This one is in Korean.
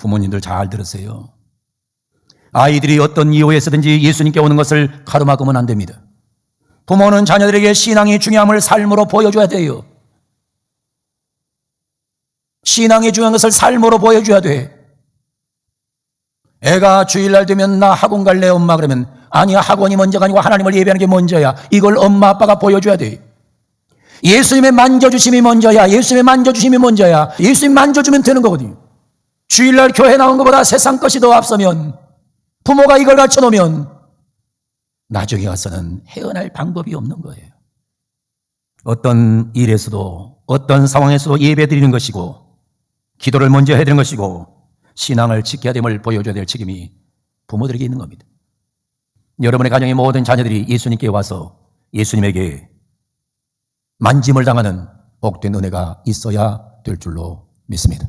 부모님들 잘 들으세요. 아이들이 어떤 이유에서든지 예수님께 오는 것을 가로막으면 안 됩니다. 부모는 자녀들에게 신앙이 중요함을 삶으로 보여줘야 돼요. 신앙이 중요한 것을 삶으로 보여줘야 돼. 애가 주일날 되면 나 학원 갈래 엄마 그러면 아니야 학원이 먼저가 아니고 하나님을 예배하는 게 먼저야. 이걸 엄마 아빠가 보여줘야 돼. 예수님의 만져주심이 먼저야. 예수님의 만져주심이 먼저야. 예수님 만져주면 되는 거거든요. 주일날 교회 나온 것보다 세상 것이 더 앞서면 부모가 이걸 갖춰 놓으면 나중에 와서는 헤어날 방법이 없는 거예요. 어떤 일에서도 어떤 상황에서도 예배 드리는 것이고 기도를 먼저 해야 되는 것이고 신앙을 지켜야 됨을 보여줘야 될 책임이 부모들에게 있는 겁니다. 여러분의 가정의 모든 자녀들이 예수님께 와서 예수님에게 만짐을 당하는 복된 은혜가 있어야 될 줄로 믿습니다.